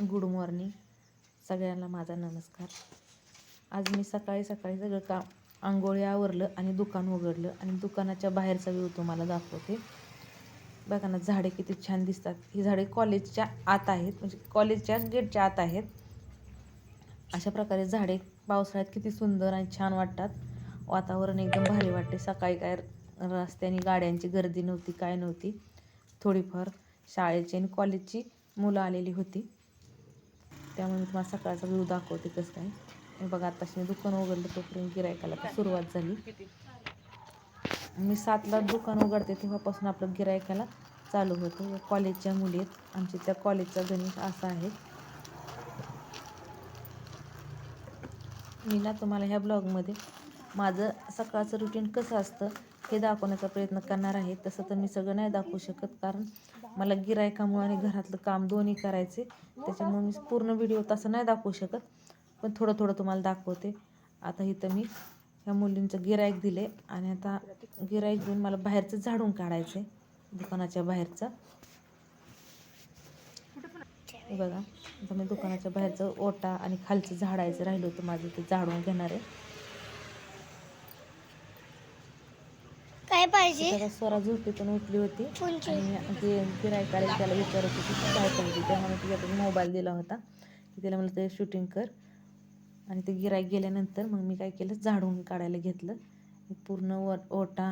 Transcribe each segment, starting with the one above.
Good morning सगळ्यांना माझा नमस्कार. आज मी सकाळी सकाळी सगळं काम आंघोळी आवरलं आणि दुकान उघडलं आणि दुकानाच्या बाहेरचा व्ह्यू तुम्हाला दाखवते. बघा ना झाडे किती छान दिसतात. ही झाडे कॉलेजच्या आत आहेत म्हणजे कॉलेजच्या गेटच्या आत आहेत. अशा प्रकारे झाडे पावसाळ्यात किती सुंदर आणि छान वाटतात. वातावरण एकदम भारी वाटते. सकाळी काय रस्त्याने गाड्यांची गर्दी नव्हती काय नव्हती. थोडीफार शाळेची आणि कॉलेजची मुलं आलेली होती. त्यामुळे मी तुम्हाला सकाळचा व्ह्यू दाखवते कसं काय. हे बघा आताशी मी दुकान उघडलं तोपर्यंत गिरायकाला तर सुरुवात झाली. मी सातला दुकान उघडते तेव्हापासून आपलं गिरायकाला चालू होतं. कॉलेजच्या मुली आहेत. आमच्या त्या कॉलेजचा गणित असा आहे. मी ना तुम्हाला ह्या ब्लॉगमध्ये माझं सकाळचं रुटीन कसं असतं हे दाखवण्याचा प्रयत्न करणार आहे. तसं तर मी सगळं नाही दाखवू शकत कारण मला गिरायकामुळे आणि घरातलं काम दोन्ही करायचे. त्याच्यामुळे मी पूर्ण व्हिडिओ तसं नाही दाखवू शकत पण थोडं थोडं तुम्हाला दाखवते. आता इथं मी ह्या मुलींचं गिरायक दिले आणि आता गिरायक देऊन मला बाहेरचं झाडून काढायचं आहे दुकानाच्या बाहेरचं. बघा आता मी दुकानाच्या बाहेरचं ओटा आणि खालचं झाडायचं राहिलं होतं माझं ते झाडून घेणार आहे काय पाहिजे. त्याला स्वरा झोपेतून उठली होती? आणि ते गिरायकाला त्याला विचारत होती की काय पाहिजे त्यामुळे तिच्याकडे मोबाईल दिला होता. की तिला म्हणलं ते शूटिंग कर. आणि ते गिरायक गेल्यानंतर मग मी काय केलं झाडून काढायला घेतलं. पूर्ण व ओटा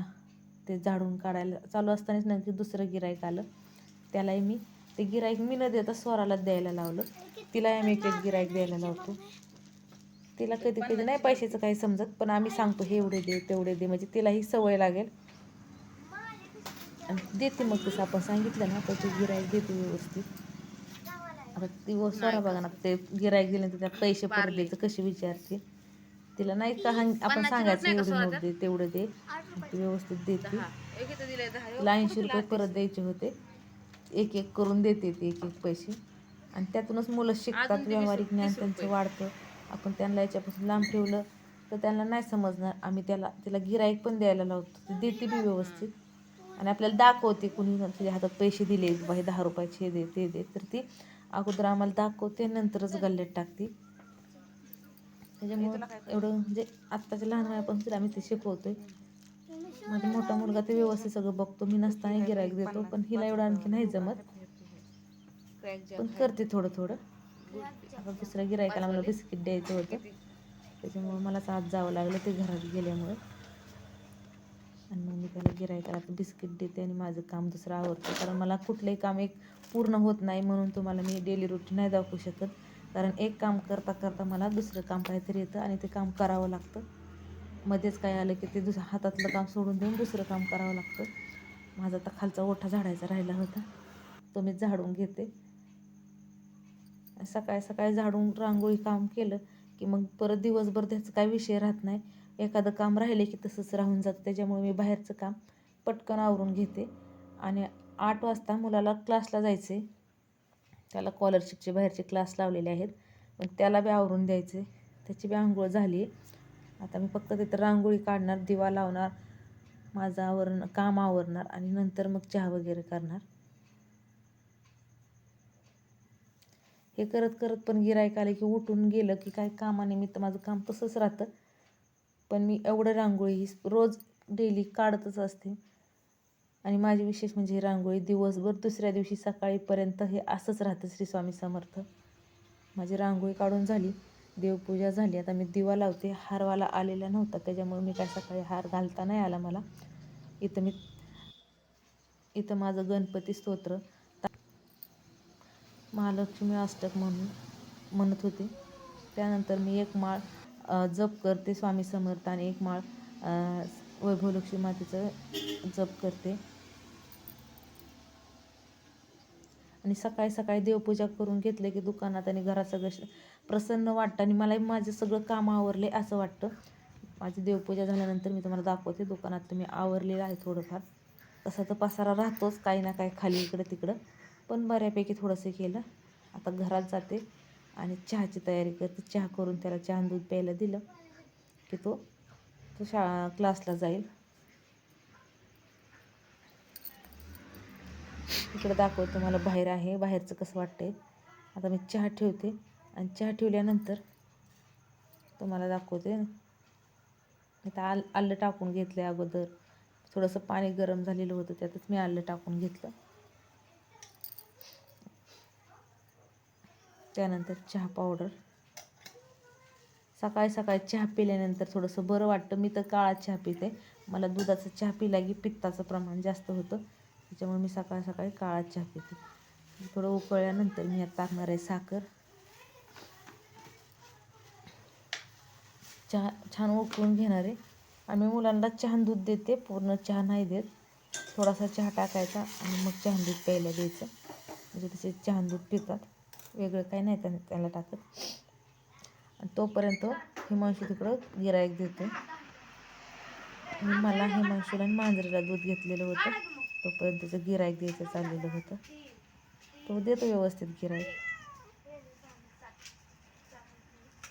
ते झाडून काढायला चालू असतानाच नक्की दुसरं गिरायक आलं. त्यालाही मी ते गिरायक मी न देता स्वराला द्यायला लावलं. तिलाही आम्ही एक एक गिरायक द्यायला लावतो. तिला कधी कधी नाही पैशाचं काही समजत पण आम्ही सांगतो हे एवढे दे तेवढे दे. म्हणजे तिलाही सवय लागेल. आणि देते मग तसं आपण सांगितलं ना तर ते गिरायक देते व्यवस्थित. आता ती व स्वरा बघा ना ते गिरायक दिल्यानंतर त्या पैसे परत द्यायचं कशी विचारते. तिला नाही का हं- आपण सांगायचं एवढे नोट दे तेवढं दे. ती व्यवस्थित देते. तिला ऐंशी रुपये परत द्यायचे होते. एक एक करून देते ती एक एक पैसे. आणि त्यातूनच मुलं शिकतात व्यावहारिक ज्ञान त्यांचं वाढतं. आपण त्यांना याच्यापासून लांब ठेवलं तर त्यांना नाही समजणार. आम्ही त्याला तिला गिराईक पण द्यायला लावतो. ती देते बी व्यवस्थित. आणि आपल्याला दाखवते कुणी तुझ्या हातात पैसे दिले बाई दहा रुपयाचे दे ते दे. तर ती अगोदर आम्हाला दाखवते नंतरच गल्ल्यात टाकते. त्याच्यामुळं एवढं म्हणजे आत्ताच्या लहान वयापासून तिला आम्ही ते शिकवतोय. माझा मोठा मुलगा ते व्यवस्थित सगळं बघतो. मी नसताना गिरायक देतो पण हिला एवढं आणखी नाही जमत. पण करते थोडं थोडं. आता दुसऱ्या गिरायकाला मला बिस्किट द्यायचं होतं. त्याच्यामुळं मलाच आज जावं लागलं ते घरात गेल्यामुळं. आणि मग मी त्याला गिरायकाला आता बिस्किट देते आणि माझं काम दुसरं आवडतं कारण मला कुठलंही काम एक पूर्ण होत नाही म्हणून तुम्हाला मी डेली रुटीन नाही दाखवू शकत. कारण एक काम करता करता मला दुसरं काम काहीतरी येतं आणि ते काम करावं लागतं. मध्येच काय आलं की ते दुस हातातलं काम सोडून देऊन दुसरं काम करावं लागतं. माझा आता खालचा ओठा झाडायचा राहिला होता. तो मी झाडून घेते. सकाळी सकाळी झाडून रांगोळी काम केलं की मग परत दिवसभर त्याचं काय विषय राहत नाही. एखादं काम राहिले की तसंच राहून जातं. त्याच्यामुळे मी बाहेरचं काम पटकन आवरून घेते. आणि आठ वाजता मुलाला क्लासला जायचे त्याला कॉलरशिपचे बाहेरचे क्लास लावलेले आहेत. पण त्याला बी आवरून द्यायचे त्याची बी आंघोळ झाली आता मी फक्त तिथं रांगोळी काढणार दिवा लावणार माझं आवरण काम आवरणार आणि नंतर मग चहा वगैरे करणार. हे करत करत पण गिरायक आले की उठून गेलं की काय कामानिमित्त माझं काम तसंच राहतं. पण मी एवढं रांगोळी ही रोज डेली काढतच असते. आणि माझी विशेष म्हणजे ही रांगोळी दिवसभर दुसऱ्या दिवशी सकाळीपर्यंत हे असंच राहतं श्री स्वामी समर्थ. माझी रांगोळी काढून झाली देवपूजा झाली. आता मी दिवा लावते. हारवाला आलेला नव्हता त्याच्यामुळे मी काय सकाळी हार घालता नाही आला मला. इथं मी इथं माझं गणपती स्तोत्र. महालक्ष्मी अष्टक म्हणून म्हणत होते. त्यानंतर मी एक माळ जप करते स्वामी समर्थ आणि एक माळ वैभवलक्ष्मी मातेचं जप करते. आणि सकाळी सकाळी देवपूजा करून घेतले की दुकानात आणि घरात सगळं श- प्रसन्न वाटतं आणि मलाही माझं सगळं काम आवरले असं वाटतं. माझी देवपूजा झाल्यानंतर मी तुम्हाला दाखवते दुकानात मी आवरलेलं आहे थोडंफार. तसा तर पसारा राहतोच काही ना काही खाली इकडं तिकडं. पण बऱ्यापैकी थोडंसं केलं. आता घरात जाते. आणि चहाची तयारी करते. चहा करून त्याला चहा दूध प्यायला दिलं की तो तो शाळा क्लासला जाईल. इकडे दाखवतो तुम्हाला बाहेर आहे. बाहेरचं कसं वाटतंय? आता मी चहा ठेवते. आणि चहा ठेवल्यानंतर तुम्हाला दाखवते. आता आल आलं टाकून घेतलं अगोदर. थोडंसं पाणी गरम झालेलं होतं त्यातच मी आलं टाकून घेतलं. त्यानंतर चहा पावडर. सकाळी सकाळी चहा पिल्यानंतर थोडंसं बरं वाटतं. मी तर काळा चहा पिते. मला दुधाचा चहा पिला की पित्ताचं प्रमाण जास्त होतं. त्याच्यामुळे मी सकाळी सकाळी काळा चहा पिते. थोडं उकळल्यानंतर मी यात टाकणार आहे साखर. चहा छान उकळून घेणार आहे. आम्ही मुलांना छान दूध देते. पूर्ण चहा नाही देत. थोडासा चहा टाकायचा आणि मग छान दूध प्यायला द्यायचं. म्हणजे तसे छान दूध पितात. वेगळं काही नाही त्यांना त्याला टाकत. आणि तोपर्यंत हिमांशू तिकडं गिरायक देतो मला हिमांशूला आणि मांजरीला दूध घेतलेलं होतं. तोपर्यंत त्याचं गिरायक द्यायचं चाललेलं होतं. तो देतो व्यवस्थित गिरायक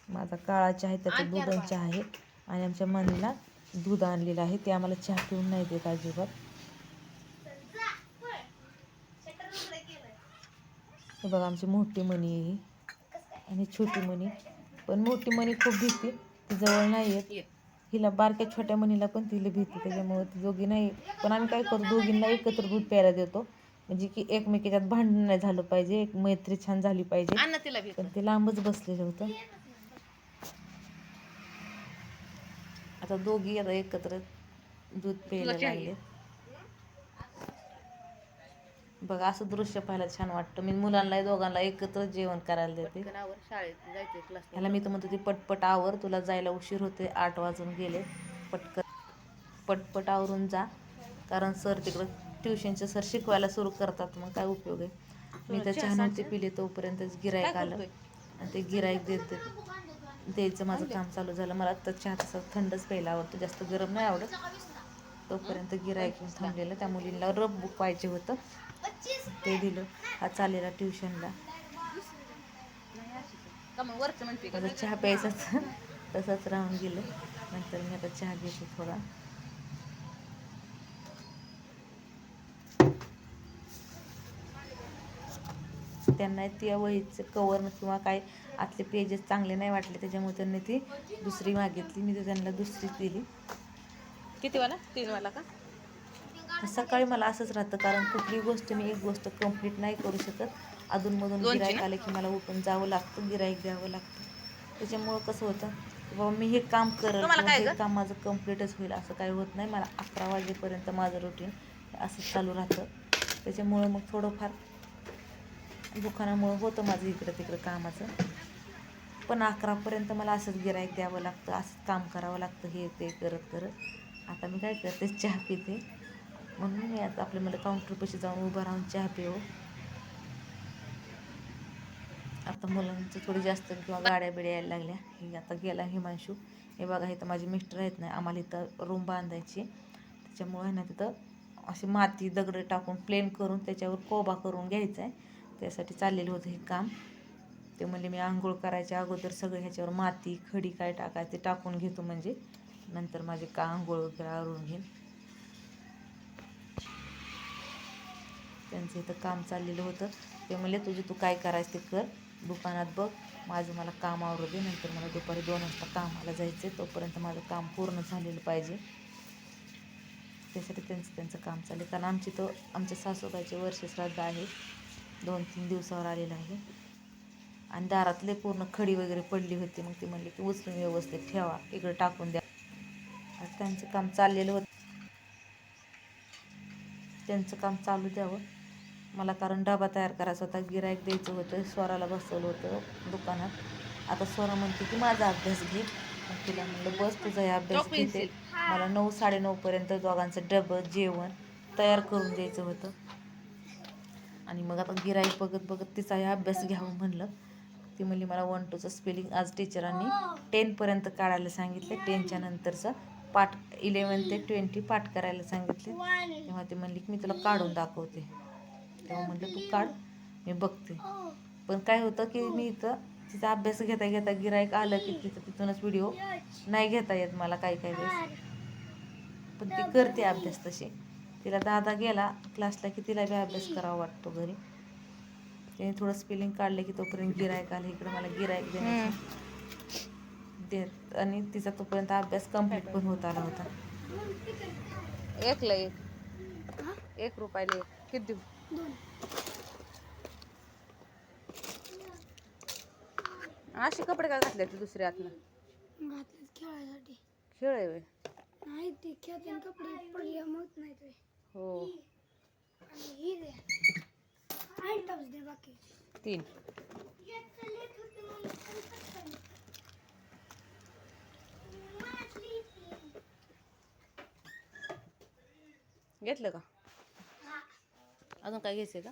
माझा काळा चहा आहे त्याचा दूध आणि चहा आहे. आणि आमच्या मनीला दूध आणलेलं आहे. ते आम्हाला चहा पिऊन नाही देत अजिबात. हे बघा आमची मोठी मणी आहे ही. आणि छोटी मणी. पण मोठी मणी खूप भीती ती जवळ नाही येत. हिला बारक्या छोट्या मणीला पण तिला भीती त्याच्यामुळे ती दोघी नाही पण आम्ही काय करतो दोघींना एकत्र दूध प्यायला देतो. म्हणजे की एकमेकीच्यात भांडण नाही झालं पाहिजे. एक मैत्री छान झाली पाहिजे. पण ते लांबच बसलेलं होतं. आता दोघी आता एकत्र दूध प्यायला लागले बघा असं दृश्य पाहायला छान वाटतं. मी मुलांना दोघांना एकत्र जेवण करायला देते. ह्याला मी तर म्हणतो ती पटपट आवर तुला जायला उशीर होते आठ वाजून गेले. पटकन पटपट आवरून जा. कारण सर तिकडं ट्युशनचे सर शिकवायला सुरू करतात मग काय उपयोग आहे? मी तर चहा नव्हती पिली तोपर्यंतच गिरायक आलं. आणि ते गिरायक देते. द्यायचं माझं काम चालू झालं. मला तर चहा तसा थंडच प्यायला आवडतो जास्त गरम नाही आवडत. तोपर्यंत गिरायक थांबलेलं. त्या मुलींना रब बुक पाहिजे होतं. ते दिलं. हा चाललेला ट्युशनला. माझं चहा प्यायचाच. तसंच राहून गेलं. नंतर मी आता चहा घेते थोडा. त्यांना त्या वहीचं कवर किंवा काय आतले पेजेस चांगले नाही वाटले त्याच्यामुळे त्यांनी ती दुसरी मागितली. मी तर त्यांना दुसरी दिली किती वाला? तीन वाला का? सकाळी मला असंच राहतं कारण कुठली गोष्ट मी एक गोष्ट कंप्लीट नाही करू शकत. अधूनमधून गिराईक? आलं की मला उठून जावं लागतं गिराईक द्यावं लागतं. त्याच्यामुळं कसं होतं बाबा मी हे काम करत हे? काम माझं कम्प्लीटच होईल असं काही होत नाही. मला अकरा वाजेपर्यंत माझं रुटीन असं चालू राहतं. त्याच्यामुळं मग थोडंफार दुकानामुळं होतं माझं इकडं तिकडं कामाचं. पण अकरापर्यंत मला असंच गिराईक द्यावं लागतं असंच काम करावं लागतं हे ते करत करत आता मी काय करते चहा पिते. म्हणून मी आता आपल्या मला काउंटरपाशी जाऊन उभं राहून चहा पिऊ. आता मुलांचं थोडी जास्त किंवा गाड्या बिड्या यायला लागल्या. हे आता गेला हिमांशू. हे बघा इथं माझे मिस्टर आहेत ना आम्हाला इथं रूम बांधायची. त्याच्यामुळे आहे ना तिथं अशी माती दगडं टाकून प्लेन करून त्याच्यावर कोबा करून घ्यायचा आहे त्यासाठी चाललेलं होतं हे काम. ते म्हणजे मी आंघोळ करायच्या अगोदर सगळं ह्याच्यावर माती खडी काय टाकायचं ते टाकून घेतो म्हणजे. नंतर माझे का आंघोळ वगैरे आवरून घेईन. त्यांचं इथं काम चाललेलं होतं. ते म्हणले तुझे तू काय करायचं ते कर. दुकानात बघ. माझं मला काम आवरू दे. नंतर मला दुपारी दोन वाजता कामाला जायचं आहे तोपर्यंत माझं काम पूर्ण झालेलं पाहिजे. त्यासाठी त्यांचं त्यांचं काम चाललं कारण आमची तो आमच्या सासूबाईचे वर्ष श्राद्ध आहे. दोन तीन दिवसावर आलेलं आहे. आणि दारातले पूर्ण खडी वगैरे पडली होती. मग ती म्हणले की उचलून व्यवस्थित ठेवा. इकडं टाकून द्या. त्यांचं काम चाललेलं होतं. त्यांचं काम चालू द्यावं. मला कारण डबा तयार करायचा होता गिराईक द्यायचं होतं स्वराला बसवलं होतं दुकानात. आता स्वरा म्हणते की माझा अभ्यास घे. तिला म्हणलं बस तुझा हे अभ्यास घेते. मला नऊ साडेनऊपर्यंत दोघांचं डबं जेवण तयार करून द्यायचं होतं. आणि मग आता गिराईक बघत बघत तिचा हे अभ्यास घ्यावं म्हणलं. ती म्हणली मला वन टूचं स्पेलिंग आज टीचरांनी टेनपर्यंत काढायला सांगितले टेनच्या नंतरचं पाठ इलेवन ते ट्वेंटी पाठ करायला सांगितले तेव्हा ती म्हणली की मी तुला काढून दाखवते. तेव्हा म्हटलं तू काढ मी बघते. पण काय होतं की मी इथं तिचा अभ्यास घेता घेता गिराईक आलं की तिथं तिथूनच व्हिडिओ नाही घेता येत मला काही काही वेळेस. पण ती करते अभ्यास तशी. तिला दादा गेला क्लासला की तिला बी अभ्यास करावा वाटतो घरी. त्याने थोडं स्पेलिंग काढलं की तोपर्यंत गिरायक आलं इकडं मला गिरायक देण्याचं देत आणि तिचा तोपर्यंत अभ्यास कंप्लीट पण होत आला होता. एकला एक. एक रुपयाला एक. किती? देऊ असे कपडे काय घातले ते दुसरे आतनं? घातलेत खेळायसाठी. खेळ आहे व्हय. नाही ते खेळताना कपडे पडले नाही ते. हो. आणि ही दे. आणि टॉप्स दे बाकी. तीन. घेतलं का? अजून काय घ्यायचंय का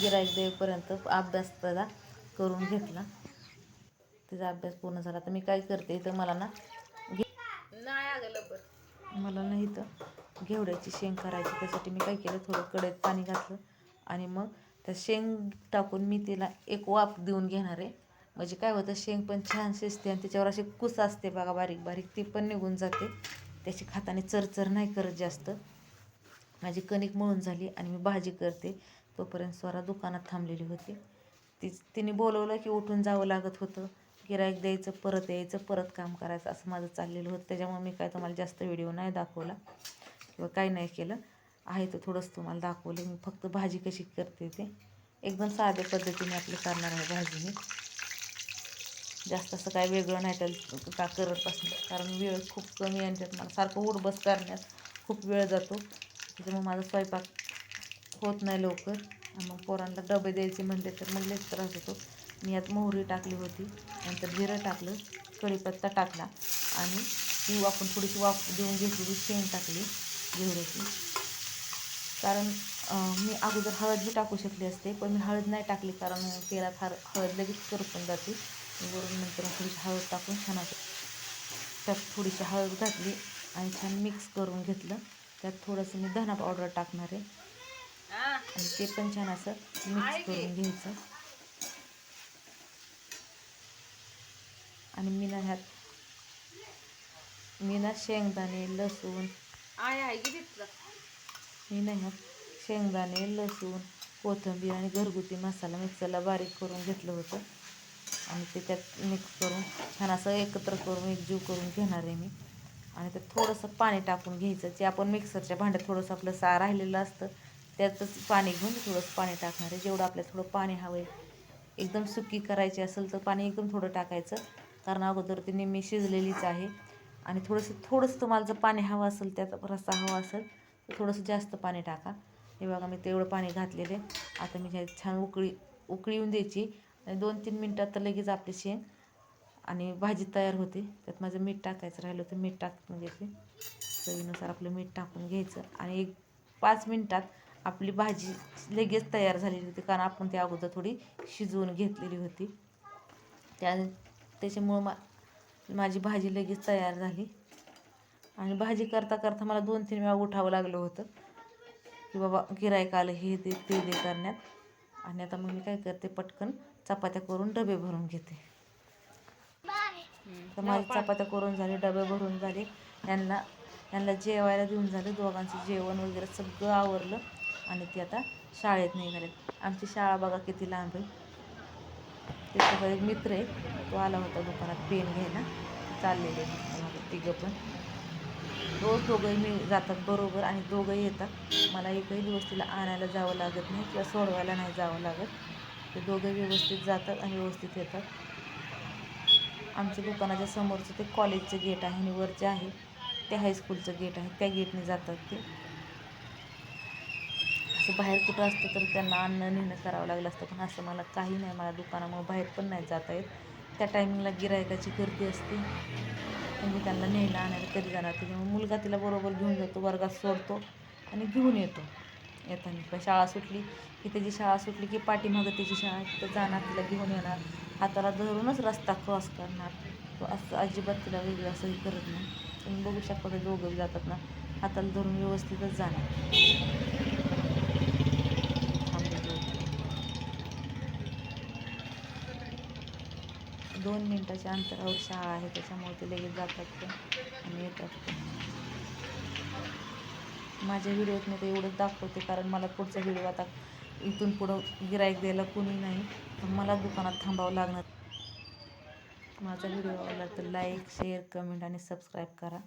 गिरायक देईपर्यंत अभ्यास त्याचा करून घेतला. तिचा अभ्यास पूर्ण झाला. तर मी काय करते तर मला ना लवकर. मला नाही तर घेवड्याची शेंग करायची. त्यासाठी मी काय केलं? थोडं कढईत पाणी घातलं आणि मग त्या शेंग टाकून मी तिला एक वाफ देऊन घेणार आहे. म्हणजे काय होतं? शेंग पण छान शिजते आणि त्याच्यावर अशी कुस असते बघा बारीक बारीक. ती पण निघून जाते. त्याची खाताने चरचर नाही करत जास्त. माझी कणिक मळून झाली आणि मी भाजी करते. तोपर्यंत स्वरा दुकानात थांबलेली होती. ती तिने बोलवलं की उठून जावं लागत होतं. गिराईक द्यायचं परत यायचं परत काम करायचं असं माझं चाललेलं होतं. त्याच्यामुळे मी काय तुम्हाला जास्त व्हिडिओ नाही दाखवला किंवा काही नाही केलं. आहे तर थोडंच तुम्हाला दाखवलं. मी फक्त भाजी कशी करते ते एकदम साध्या पद्धतीने आपलं करणार आहे भाजी मी. जास्त असं काय वेगळं नाही त्याला का करत बसणार. कारण वेळ खूप कमी आणि त्यात मला सारखं उठ बस करण्यात खूप वेळ जातो. त्याच्यामुळे माझा स्वयंपाक होत नाही लवकर. मग पोरांना डबे द्यायचे म्हणले तर मग लेच त्रास होतो. मी यात मोहरी टाकली होती. नंतर जिरं टाकलं कढीपत्ता टाकला आणि ती आपण थोडीशी वाफ देऊन घेतलेली शेण टाकली घेवड्याची. कारण मी अगोदर हळद बी टाकू शकली असते पण मी हळद नाही टाकली कारण तेलात हर हळद लगेच करपून जाते. वरून नंतर मग थोडीशी हळद टाकून छान असं त्यात थोडीशी हळद घातली आणि छान मिक्स करून घेतलं. त्यात थोडंसं मी धना पावडर टाकणार आहे. आणि ते पण छान असं मिक्स करून घ्यायचं. आणि मी ना ह्यात मी ना शेंगदाणे लसूण मी ना ह्यात शेंगदाणे लसूण कोथिंबीर आणि घरगुती मसाला मिक्सरला बारीक करून घेतलं होतं. आणि ते त्यात मिक्स करून छान असं एकत्र करून एकजीव करून घेणार आहे मी. आणि त्यात थोडंसं पाणी टाकून घ्यायचं. जे आपण मिक्सरच्या भांड्यात थोडंसं आपलं सा राहिलेलं असतं त्यातच पाणी घेऊन थोडंसं पाणी टाकणार आहे. जेवढं आपल्याला थोडं पाणी हवं आहे एकदम सुकी करायची असेल तर पाणी एकदम थोडं टाकायचं. कारण अगोदर ती निम्मी शिजलेलीच आहे. आणि थोडंसं थोडंसं तुम्हाला जर पाणी हवं असेल त्यात रस्सा हवा असेल तर थोडंसं जास्त पाणी टाका. हे बघा मी तेवढं पाणी घातलेलं आहे. आता मी ह्यात छान उकळी उकळी येऊन द्यायची. आणि दोन तीन मिनटात तर लगेच आपली शेंग आणि भाजी तयार होते. त्यात माझं मीठ टाकायचं राहिलं तर मीठ टाकून घेते म्हणजे चवीनुसार आपलं मीठ टाकून घ्यायचं. आणि एक पाच मिनटात आपली भाजी लगेच तयार झालेली होती कारण आपण त्या अगोदर थोडी शिजवून घेतलेली होती. त्या त्याच्यामुळं मा माझी भाजी लगेच तयार झाली. आणि भाजी करता करता मला दोन तीन वेळा उठावं लागलं होतं की बाबा गिरायक आलं हे दे ते दे करण्यात. आणि आता मग मी काय करते पटकन चपात्या करून डबे भरून घेते. तर माझी चपात्या करून झाले डबे भरून झाले. यांना यांना जेवायला देऊन झालं दोघांचं जेवण वगैरे सगळं आवरलं. आणि ती आता शाळेत निघालेत आमची शाळा बघा किती लांब आहे. त्याचा एक मित्र आहे. तो आला होता दुकानात. पेन घ्यायला. चाललेले तिघं पण. रोज दोघंही मी जातात बरोबर आणि दोघंही येतात. मला एकही दिवस तिला आणायला जावं लागत नाही किंवा सोडवायला नाही जावं लागत. ते दोघं व्यवस्थित जातात आणि व्यवस्थित येतात. आमच्या दुकानाच्या समोरचं ते कॉलेजचं गेट आहे आणि वरचे आहे. ते हायस्कूलचं गेट आहे. त्या गेटने जातात ते. असं बाहेर कुठं असतं तर त्यांना आणणं नेणं करावं लागलं असतं. पण असं मला काही नाही. मला दुकानामुळं बाहेर पण नाही जाता येत. त्या टायमिंगला गिरायकाची गर्दी असते. मग मी त्यांना न्यायला आणायला कधी जाणार त्याच्यामुळे मुलगा तिला बरोबर घेऊन जातो. वर्गात सोडतो आणि घेऊन येतो. येताना पण शाळा सुटली की त्याची शाळा सुटली की पाठीमागं त्याची शाळा तिथं जाणार तिला घेऊन येणार. हाताला धरूनच रस्ता क्रॉस करणार. तो असं अजिबात तिला वेगळं असंही करत नाही. तुम्ही बघू शकता ते दोघं जातात ना. हाताला धरून व्यवस्थितच जाणार थांबलेले होते. दोन मिनटाच्या अंतरावर शाळा आहे त्याच्यामुळे ते लगेच जातात ते आणि येतात ते. माझ्या व्हिडिओत मी ते एवढंच दाखवते कारण मला पुढचा व्हिडिओ आता इथून पुढं गिराईक द्यायला कोणी नाही तर मला दुकानात थांबावं लागणार. माझा व्हिडिओ आवडला तर लाईक शेअर कमेंट आणि सबस्क्राईब करा.